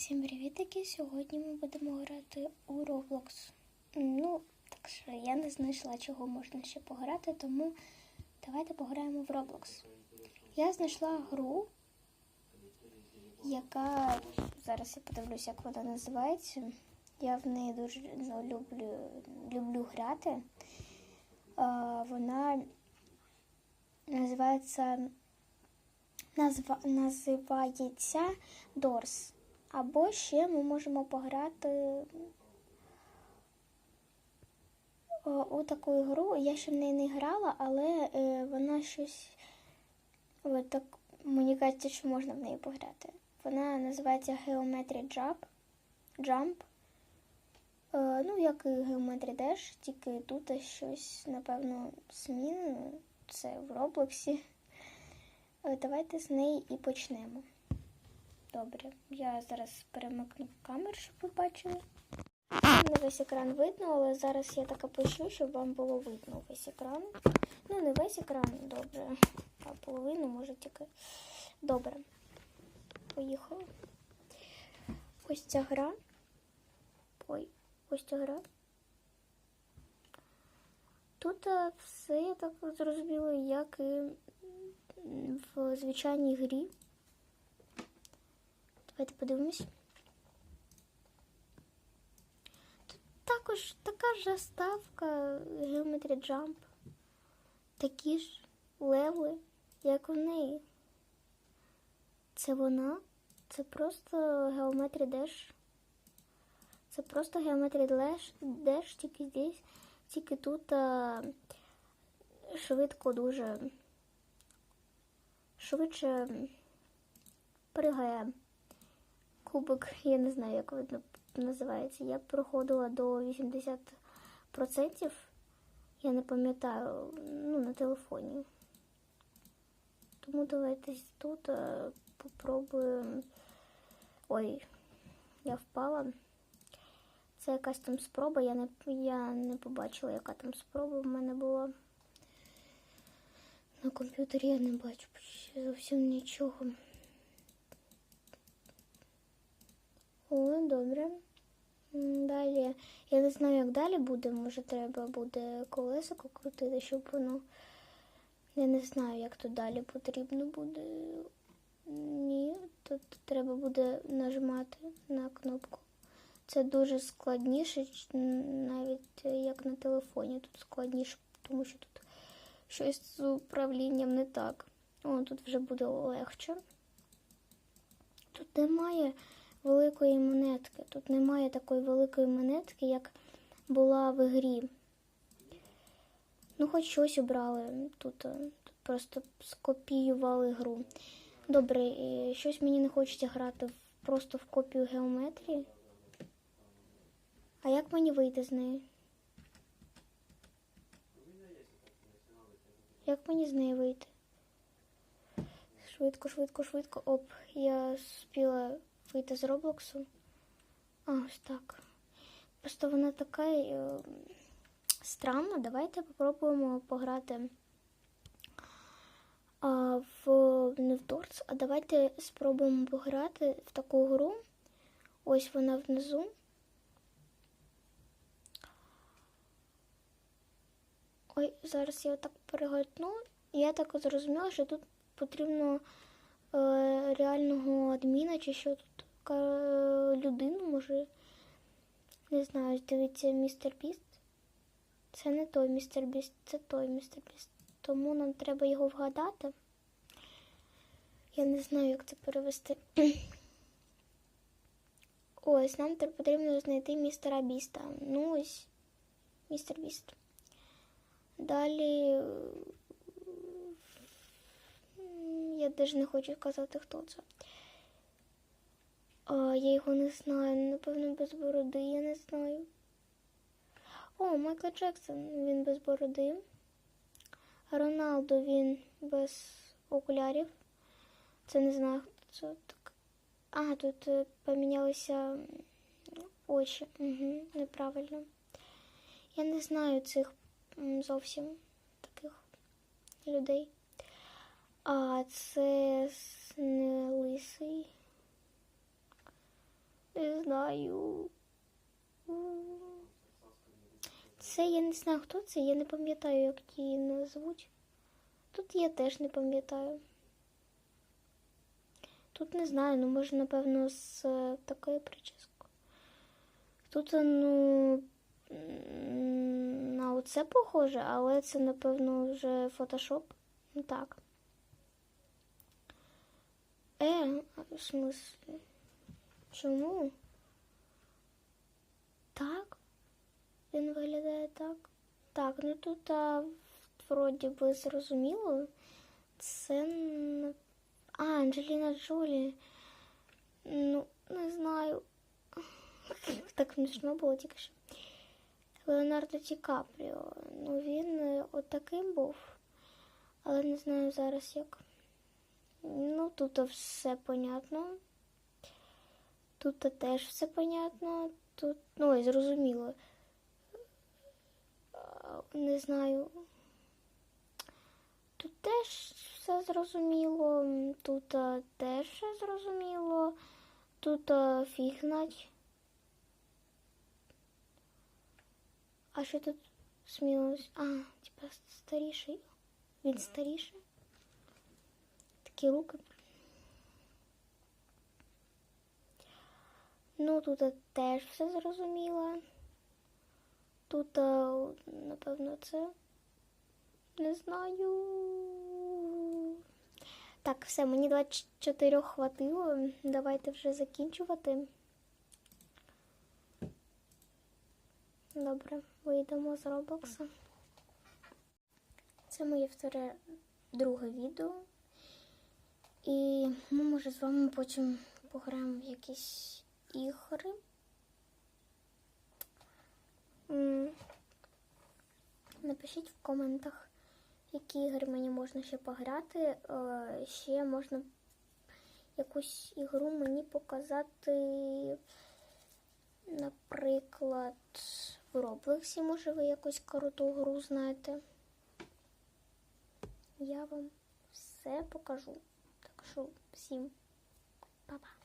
Всім привітики! Сьогодні ми будемо грати у Roblox. Ну, так що я не знайшла, чого можна ще пограти, тому давайте пограємо в Roblox. Я знайшла гру, яка зараз я подивлюся, як вона називається. Я в неї дуже ну, люблю, люблю грати. А, вона називається назва, називається Doors. Або ще ми можемо пограти е, у таку гру. Я ще в неї не грала, але е, вона щось. От так, мені кажеться, що можна в неї пограти. Вона називається Geometry Jump. Jump. Е, ну, як і Geometry Dash, тільки тут щось, напевно, змінено. Це в Роблоксі. Давайте з неї і почнемо. Добре, я зараз перемикну камеру, щоб ви бачили. Не весь екран видно, але зараз я так опишу, щоб вам було видно весь екран. Ну, не весь екран, добре. А половину може тільки. Добре. Поїхали. Ось ця гра. Ой, ось ця гра. Тут е, все, я так зрозуміла, як і в звичайній грі. Давайте подивимось. Тут також така ж заставка Geometry Jump. Такі ж левели, як у неї. Це вона. Це просто Geometry Dash. Це просто Geometry Dash, тільки здесь, тільки тут а, швидко дуже швидше пригає кубик, я не знаю, як видно називається. Я проходила до 80%. Я не пам'ятаю, ну, на телефоні. Тому давайте тут е, попробуємо. Ой, я впала. Це якась там спроба. Я не, я не побачила, яка там спроба в мене була. На комп'ютері я не бачу зовсім нічого. О, добре. Далі. Я не знаю, як далі буде. Може, треба буде колесико крутити, щоб воно. Я не знаю, як тут далі потрібно буде. Ні, тут треба буде нажимати на кнопку. Це дуже складніше, навіть як на телефоні. Тут складніше, тому що тут щось з управлінням не так. О, тут вже буде легше. Тут немає великої монетки. Тут немає такої великої монетки, як була в грі. Ну, хоч щось обрали. Тут, е, тут просто скопіювали гру. Добре, е, щось мені не хочеться грати просто в копію геометрії. А як мені вийти з неї? Як мені з неї вийти? Швидко, швидко, швидко. Оп, я спіла вийти з Роблоксу. А, ось так. Просто вона така е, странна. Давайте попробуємо пограти а, в не в Дорс, а давайте спробуємо пограти в таку гру. Ось вона внизу. Ой, зараз я отак перегортну. Я так зрозуміла, що тут потрібно е, реального адміна чи що тут людину, може. Не знаю, дивіться, містер Біст. Це не той містер Біст, це той містер Біст. Тому нам треба його вгадати. Я не знаю, як це перевести. Ось, нам потрібно знайти містера Біста. Ну ось, містер Біст. Далі. Я навіть не хочу сказати, хто це. А, я його не знаю. Напевно, без бороди, я не знаю. О, Майкл Джексон, він без бороди. Роналдо він без окулярів. Це не знаю, хто це так. А, тут е, помінялися очі. Угу, неправильно. Я не знаю цих зовсім таких людей. А це не лисий. Не знаю. Це я не знаю, хто це, я не пам'ятаю, як її назвуть. Тут я теж не пам'ятаю. Тут не знаю, ну може, напевно, з е, такою прическою. Тут, ну, на оце похоже, але це, напевно, вже фотошоп. Ну так. Е, в смислі? Чому? Так? Він виглядає так. Так, ну тут а, вроді би зрозуміло. Це. А, Анджеліна Джолі. Ну, не знаю. Так смішно було тільки що. Леонардо Ді Капріо. Ну він е, отаким був. Але не знаю зараз як. Ну, тут все понятно. Тут теж все понятно. Тут, ну, ой, зрозуміло. Не знаю. Тут теж все зрозуміло. Тут а, теж все зрозуміло. Тут а, фіг знать. А що тут смілось? А, типа старіший. Він старіший. Такі руки. Ну, тут теж все зрозуміло. Тут, напевно, це. Не знаю. Так, все, мені 24 хватило. Давайте вже закінчувати. Добре, вийдемо з Роблокса. Це моє вторе друге відео. І ми, може, з вами потім пограємо в якісь ігри. Напишіть в коментах, які ігри мені можна ще пограти. Е, Ще можна якусь ігру мені показати, наприклад, в Роблексі, може, ви якусь круту гру знаєте. Я вам все покажу. Так що всім па-па.